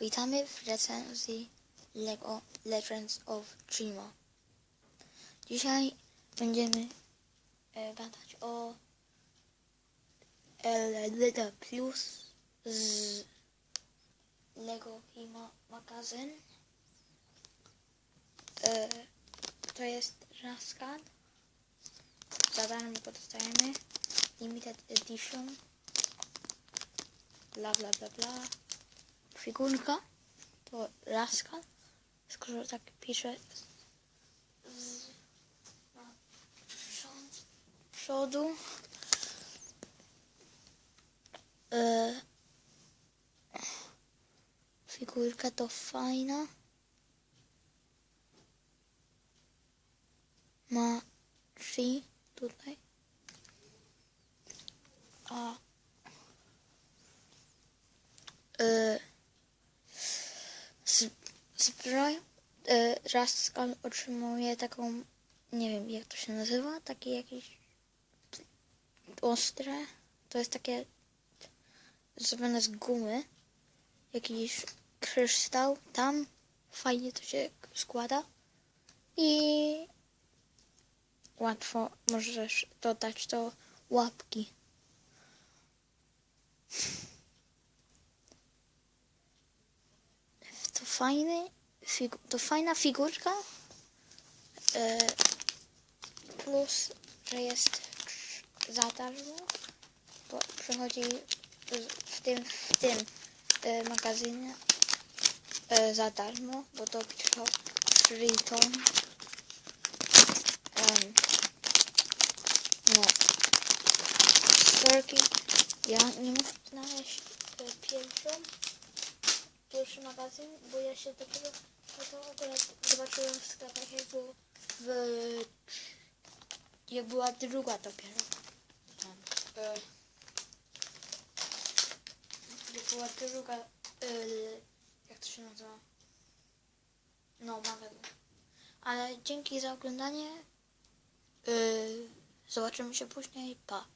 Witamy w recenzji LEGO Legends of Dreama. Dzisiaj będziemy e, gadać o LED Plus z LEGO Hima magazyn. E, to jest Rascal. Za darmo dostajemy. Limited Edition. Bla bla bla bla figurka to laska, skoro tak pisze z przodu. E, figurka to fajna. Ma drzwi tutaj. A zbroję. E, Rascal otrzymuje taką, nie wiem jak to się nazywa, takie jakieś ostre. To jest takie zrobione z gumy. Jakiś kryształ. Tam fajnie to się składa. I łatwo możesz dodać do łapki. To fajny, to fajna figurka. E, plus, że jest za darmo. Bo przychodzi w tym, w tym e, magazynie e, za darmo, bo to Freeton. Um, no. Storki. Ja nie mogę znaleźć pierwszą pierwszy magazyn, bo ja się dopiero no to akurat zobaczyłem w sklepach, jak było w... jak była druga dopiero. Tam. Jak była druga... E, jak to się nazywa? No, magazyn. Ale dzięki za oglądanie. E, zobaczymy się później. Pa.